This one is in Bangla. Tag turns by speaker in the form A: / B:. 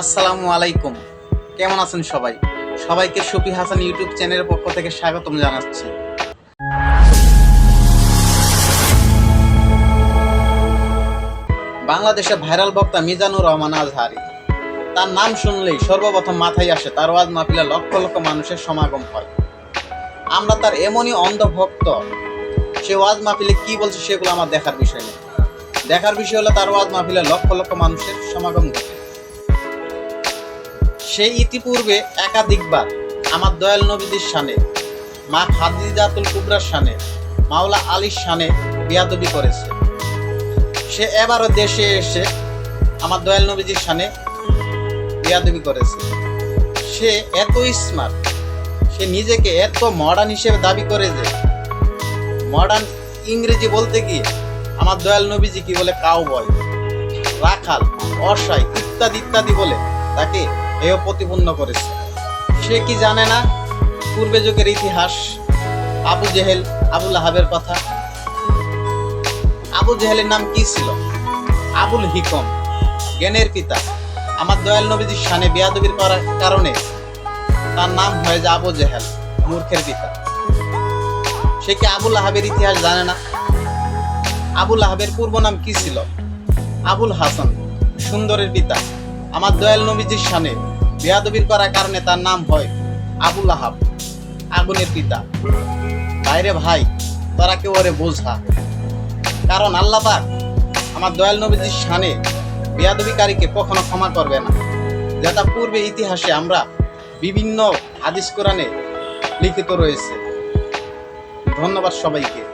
A: আসসালামু আলাইকুম। কেমন আছেন সবাই? সবাইকে শফি হাসান ইউটিউব চ্যানেলের পক্ষ থেকে স্বাগতম জানাচ্ছি। বাংলাদেশে ভাইরাল বক্তা মিজানুর রহমান আজহারি। তার নাম শুনলেই সর্বপ্রথম মাথায় আসে তার ওয়াজ মাহফিলে লক্ষ লক্ষ মানুষের সমাগম হয়। আমরা তার এমনই অন্ধ ভক্ত সে ওয়াজ মাহফিলে কি বলছে সেগুলো আমার দেখার বিষয় নেই। দেখার বিষয় হলো তার ওয়াজ মাহফিলে লক্ষ লক্ষ মানুষের সমাগম ঘটে। সে ইতিপূর্বে একাধিকবার আমার দয়াল নবীদের শানে মা খাদিজাতুল কুবরার শানে মাওলা আলীর শানে বিয়াদবি করেছে। সে এবারও দেশে এসে আমার দয়াল নবীজির শানে বিয়াদবি করেছে। সে এত স্মার্ট সে নিজেকে এত মডার্ন হিসেবে দাবি করে যে মডার্ন ইংরেজি বলতে গিয়ে আমার দয়াল নবীজি কি বলে কাউ বয় রাখাল অসাই ইত্যাদি ইত্যাদি বলে তাকে হেয় প্রতিপন্ন করেছে। সে কি জানে না? পূর্বে যুগের ইতিহাস, আবু জেহেল, আবুল আহাবের কথা। আবু জেহেলের নাম কি ছিল? আবুল হিকম, জ্ঞানের পিতা। আমার দয়াল নবীজির শানে বিয়াদবির করার কারণে তার নাম হয়ে যায় আবু জেহেল, মূর্খের পিতা। সে কি আবুল আহাবের ইতিহাস জানে না? আবুল আহাবের পূর্ব নাম কি ছিল? আবুল হাসান, সুন্দরের পিতা। আমার দয়াল নবীজির শানে বিয়াদবির করার কারণে তার নাম হয় আবুল আহাব, আগুনের পিতা। বাইরে ভাই, তারা কেউ ওরে বোঝা কারণ আল্লাহ পাক আমার দয়াল নবীজির শানে বিয়াদবিকারীকে কখনো ক্ষমা করবে না। যেটা পূর্বে ইতিহাসে আমরা বিভিন্ন হাদিস কোরআনে লিখিত রয়েছে। ধন্যবাদ সবাইকে।